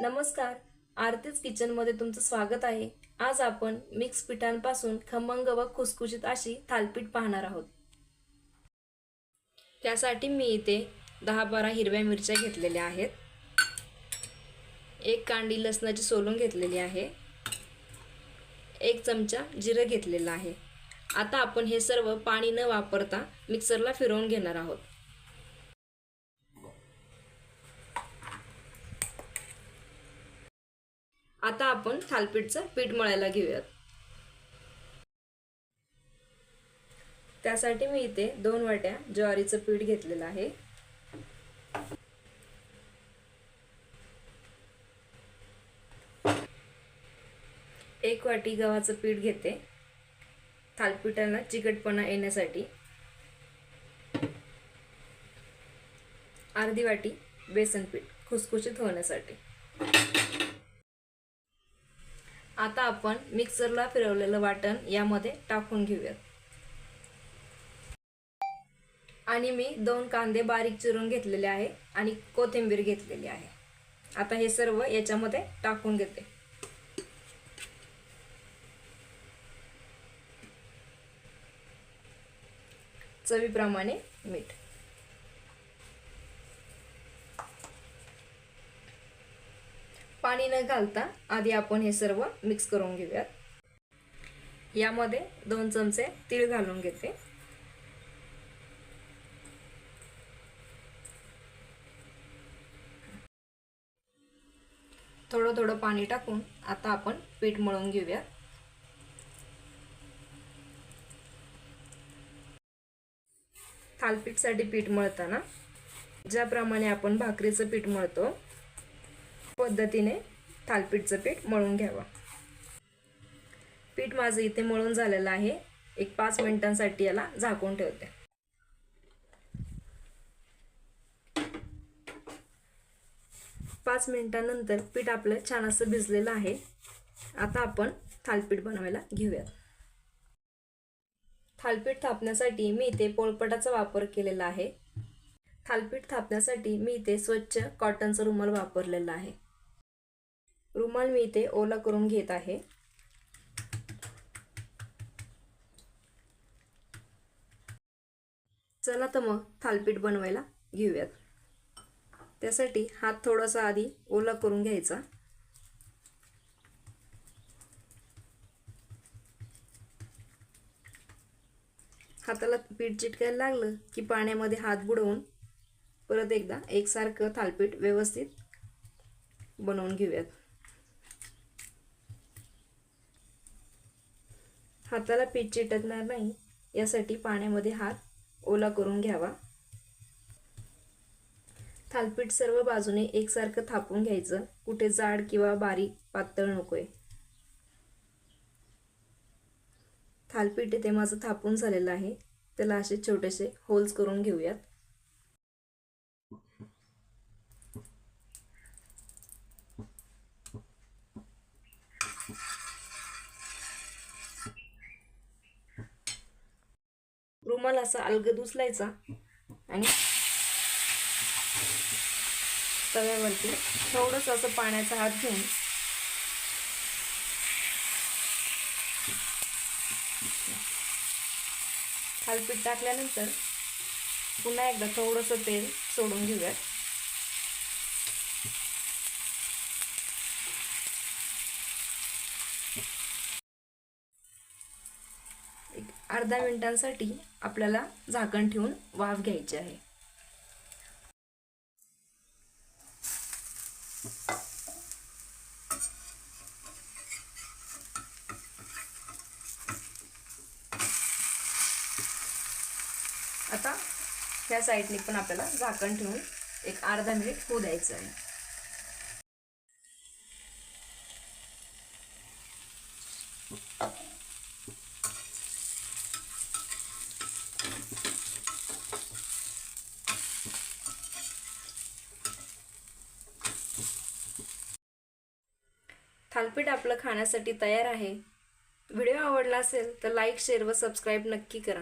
नमस्कार. आरतीच किचनमध्ये तुमचं स्वागत आहे. आज आपण मिक्स पिठांपासून खमंग व खुसखुशीत अशी थालपीठ पाहणार आहोत. त्यासाठी मी इथे दहा बारा हिरव्या मिरच्या घेतलेल्या आहेत. एक कांडी लसणाची सोलून घेतलेली आहे. एक चमचा जिरं घेतलेलं आहे. आता आपण हे सर्व पाणी न वापरता मिक्सरला फिरवून घेणार आहोत. आता आपण थालपीठचं पीठ मळायला घेऊयात. त्यासाठी मी इथे दोन वाट्या ज्वारीचं पीठ घेतलेलं आहे. एक वाटी गव्हाचं पीठ घेते. थालपीठाला चिकटपणा येण्यासाठी. अर्धी वाटी बेसन पीठ खुसखुशीत होण्यासाठी. आता आपण मिक्सरला फिरवलेलं वाटण यामध्ये टाकून घेऊयात. आणि मी दोन कांदे बारीक चिरून घेतलेले आहे आणि कोथिंबीर घेतलेली आहे. आता हे सर्व याच्यामध्ये टाकून घेते. चवीप्रमाणे मीठ. पाणी न घालता आधी आपण हे सर्व मिक्स करून घेऊयात. यामध्ये दोन चमचे तीळ घालून घेते. थोडं थोडं पाणी टाकून आता आपण पीठ मळून घेऊयात. थालपीठसाठी पीठ मळताना ज्याप्रमाणे आपण भाकरीचं पीठ मळतो पद्धतीने थालपीठचं पीठ मळून घ्यावं. पीठ माझं इथे मळून झालेलं आहे. एक पाच मिनिटांसाठी याला झाकून ठेवते. पाच मिनिटांनंतर पीठ आपलं छान असं भिजलेलं आहे. आता आपण थालपीठ बनवायला घेऊयात. थालपीठ थापण्यासाठी मी इथे पोळपटाचा वापर केलेला आहे. थालपीठ थापण्यासाठी मी इथे स्वच्छ कॉटनचं रुमाल वापरलेला आहे. रुमाल मी इथे ओला करून घेत आहे. चला तर मग थालपीठ बनवायला घेऊयात. त्यासाठी हात थोडासा आधी ओला करून घ्यायचा. हाताला पीठ चिटकायला लागलं की पाण्यामध्ये हात बुडवून परत एकदा एकसारखं थालपीठ व्यवस्थित बनवून घेऊयात. हाताला पीठ चिटकणार नाही यासाठी पाण्यामध्ये हात ओला करून घ्यावा. थालपीठ सर्व बाजूने एकसारखं थापून घ्यायचं. कुठे जाड किंवा बारीक पातळ नकोय. थालपीठ इथे माझं थापून झालेलं आहे. त्याला असे छोटेसे होल्स करून घेऊयात. रुमाल असा अलगद उचलायचा आणि तव्यावरती थोडंसं असं पाण्याचा हात घेऊन थालपीठ टाकल्यानंतर पुन्हा एकदा थोडंसं तेल सोडून घेऊयात एक अर्धा मिनिटांसाठी आपल्याला झाकण ठेवून वाफ घ्यायची आहे. आता ह्या साईडने पण आपल्याला झाकण ठेवून एक अर्धा मिनिट होऊ द्यायचं आहे. थालपीठ आपलं खाण्यासाठी तयार आहे. व्हिडिओ आवडला असेल तर लाईक शेअर व सबस्क्राईब नक्की करा.